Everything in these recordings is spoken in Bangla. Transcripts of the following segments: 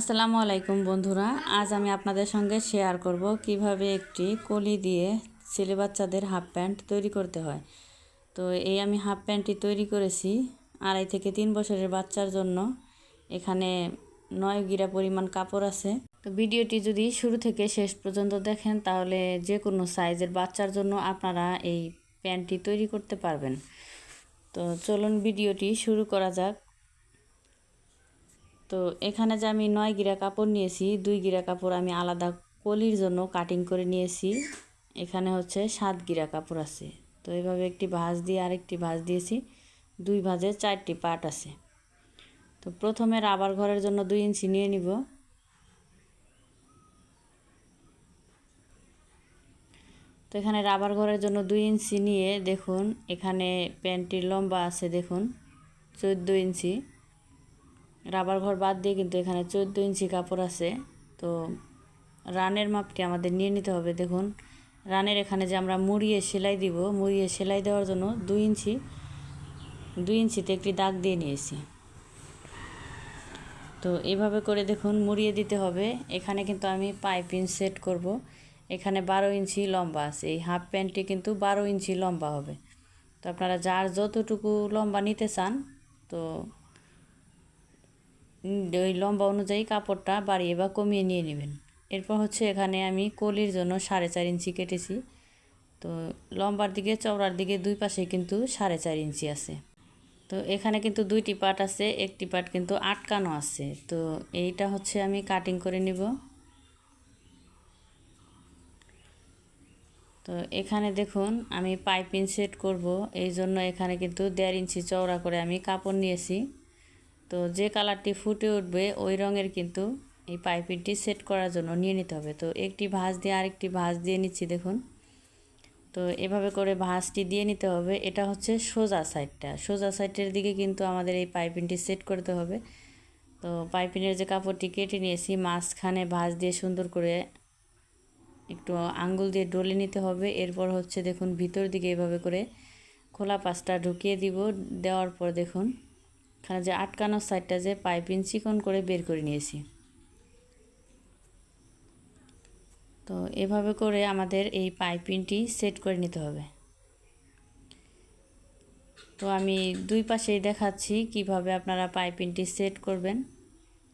আসসালামু আলাইকুম বন্ধুরা, আজ আমি আপনাদের সঙ্গে শেয়ার করব কীভাবে একটি কলি দিয়ে ছেলে বাচ্চাদের হাফ প্যান্ট তৈরি করতে হয়। তো এই আমি হাফ প্যান্টটি তৈরি করেছি আড়াই থেকে তিন বছরের বাচ্চার জন্য। এখানে নয় গিরা পরিমাণ কাপড় আছে। তো ভিডিওটি যদি শুরু থেকে শেষ পর্যন্ত দেখেন, তাহলে যে কোনো সাইজের বাচ্চার জন্য আপনারা এই প্যান্টটি তৈরি করতে পারবেন। তো চলুন ভিডিওটি শুরু করা যাক। তো এখানে যে আমি নয় গিরা কাপড় নিয়েছি, দুই গিরা কাপড় আমি আলাদা কলির জন্য কাটিং করে নিয়েছি। এখানে হচ্ছে সাত গিরা কাপড় আছে। তো এইভাবে একটি ভাঁজ দিয়ে আরেকটি ভাঁজ দিয়েছি। দুই ভাঁজে চারটি পার্ট আছে। তো প্রথমে রাবার ঘরের জন্য দুই ইঞ্চি নিয়ে নিব। তো এখানে রাবার ঘরের জন্য দুই ইঞ্চি নিয়ে দেখুন, এখানে প্যান্টটির লম্বা আছে দেখুন, চোদ্দ ইঞ্চি। রাবার ঘর বাদ দিয়ে কিন্তু এখানে চোদ্দ ইঞ্চি কাপড় আছে। তো রানের মাপটি আমাদের নিয়ে নিতে হবে। দেখুন, রানের এখানে যে আমরা মুড়িয়ে সেলাই দিব, মুড়িয়ে সেলাই দেওয়ার জন্য দুই ইঞ্চি, দুই ইঞ্চিতে একটি দাগ দিয়ে নিয়েছি। তো এভাবে করে দেখুন মুড়িয়ে দিতে হবে। এখানে কিন্তু আমি পাইপিং সেট করব। এখানে বারো ইঞ্চি লম্বা আছে। এই হাফ প্যান্টটি কিন্তু বারো ইঞ্চি লম্বা হবে। তো আপনারা যার যতটুকু লম্বা নিতে চান, তো ওই লম্বা অনুযায়ী কাপড়টা বাড়িয়ে বা কমিয়ে নিয়ে নেবেন। এরপর হচ্ছে এখানে আমি কলির জন্য সাড়ে চার ইঞ্চি কেটেছি। তো লম্বার দিকে, চওড়ার দিকে দুই পাশে কিন্তু সাড়ে চার ইঞ্চি আছে। তো এখানে কিন্তু দুইটি পার্ট আছে, একটি পার্ট কিন্তু আটকানো আছে। তো এইটা হচ্ছে আমি কাটিং করে নিব। তো এখানে দেখুন, আমি পাইপিং সেট করব। এই জন্য এখানে কিন্তু দেড় ইঞ্চি চওড়া করে আমি কাপড় নিয়েছি। তো যে কালারটি ফুটে উঠবে, ওই রঙের কিন্তু এই পাইপিংটি সেট করার জন্য নিয়ে নিতে হবে। তো একটি ভাঁজ দিয়ে আরেকটি ভাঁজ দিয়ে নিচ্ছি, দেখুন। তো এভাবে করে ভাঁজটি দিয়ে নিতে হবে। এটা হচ্ছে সোজা সাইডটা। সোজা সাইডের দিকে কিন্তু আমাদের এই পাইপিংটি সেট করতে হবে। তো পাইপিনের যে কাপড়টি কেটে নিয়েছি, মাঝখানে ভাঁজ দিয়ে সুন্দর করে একটু আঙ্গুল দিয়ে ডলে নিতে হবে। এরপর হচ্ছে, দেখুন, ভিতর দিকে এভাবে করে খোলা পাশটা ঢুকিয়ে দিব। দেওয়ার পর, দেখুন এখানে যে আটকানোর সাইডটা যে পাইপিং চিকন করে বের করে নিয়েছি। তো এভাবে করে আমাদের এই পাইপিংটি সেট করে নিতে হবে। তো আমি দুই পাশেই দেখাচ্ছি কীভাবে আপনারা পাইপিংটি সেট করবেন।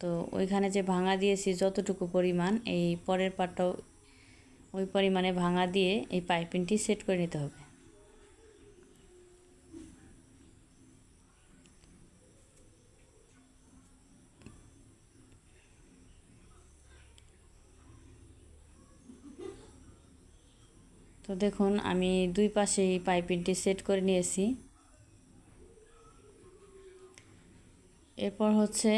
তো ওইখানে যে ভাঙা দিয়েছি যতটুকু পরিমাণ, এই পরের পাটটাও ওই পরিমাণে ভাঙা দিয়ে এই পাইপিংটি সেট করে নিতে হবে। তো দেখুন, আমি দুই পাশেই পাইপিংটি সেট করে নিয়েছি। এরপর হচ্ছে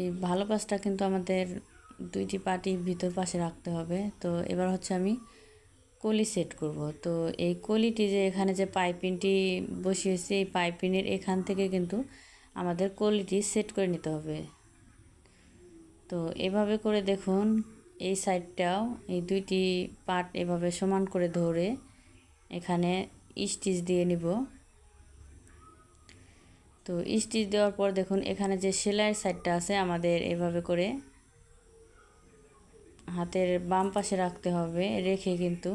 এই ভালো পাশটা কিন্তু আমাদের দুইটি পাটি ভিতর পাশে রাখতে হবে। তো এবার হচ্ছে আমি কলি সেট করব। তো এই কলিটি যে এখানে যে পাইপিংটি বসিয়েছি, এই পাইপিংয়ের এখান থেকে কিন্তু আমাদের কলিটি সেট করে নিতে হবে। তো এভাবে করে দেখুন এই সাইডটাও, এই দুইটি পার্ট এভাবে সমান করে ধরে এখানে স্টিচ দিয়ে নিব। তো স্টিচ দেওয়ার পর দেখুন, এখানে যে সেলাইয়ের সাইডটা আছে, আমাদের এভাবে করে হাতের বাম পাশে রাখতে হবে, রেখে কিন্তু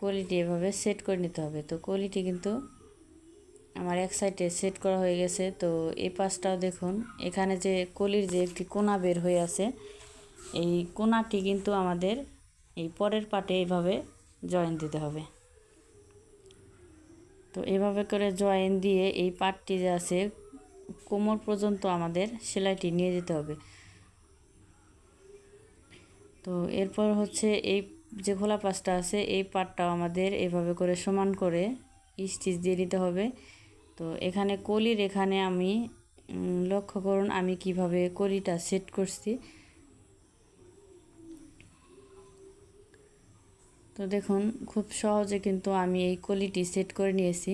কলিটি এভাবে সেট করে নিতে হবে। তো কলিটি কিন্তু আমার এক সাইডে সেট করা হয়ে গেছে। তো এই পাশটাও দেখুন, এখানে যে কলির যে একটি কোনা বের হয়ে আছে এই কোনাটি কিন্তু আমাদের এই পরের পাটে এইভাবে জয়েন দিতে হবে। তো এভাবে করে জয়েন দিয়ে এই পাটটি যে আছে, কোমর পর্যন্ত আমাদের সেলাইটি নিয়ে যেতে হবে। তো এরপর হচ্ছে এই যে খোলা পাশটা আছে, এই পাটটাও আমাদের এভাবে করে সমান করে স্টিচ দিয়ে দিতে হবে। তো এখানে কলির এখানে আমি লক্ষ্য করুন আমি কীভাবে কলিটা সেট করছি। তো দেখুন, খুব সহজে কিন্তু আমি এই কলিটি সেট করে নিয়েছি।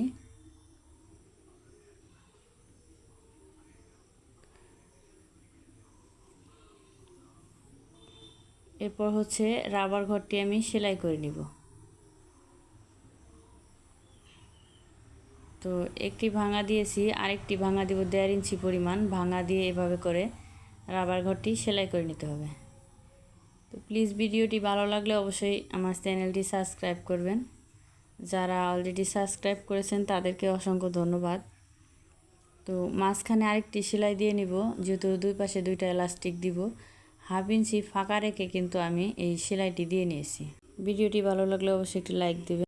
এরপর হচ্ছে রাবার ঘরটি আমি সেলাই করে নিব। তো একটি ভাঙা দিয়েছি, আরেকটি ভাঙা দিব দেড় ইঞ্চি পরিমাণ। ভাঙা দিয়ে এভাবে করে রাবার ঘরটি সেলাই করে নিতে হবে। তো প্লিজ ভিডিওটি ভালো লাগলে অবশ্যই আমার চ্যানেলটি সাবস্ক্রাইব করবেন। যারা অলরেডি সাবস্ক্রাইব করেছেন তাদেরকে অসংখ্য ধন্যবাদ। তো মাঝখানে আরেকটি সেলাই দিয়ে নিব, যেহেতু দুই পাশে দুইটা এলাস্টিক দিব। হাফ ইঞ্চি ফাঁকা রেখে কিন্তু আমি এই সেলাইটি দিয়ে নিয়েছি। ভিডিওটি ভালো লাগলে অবশ্যই একটি লাইক দেবেন।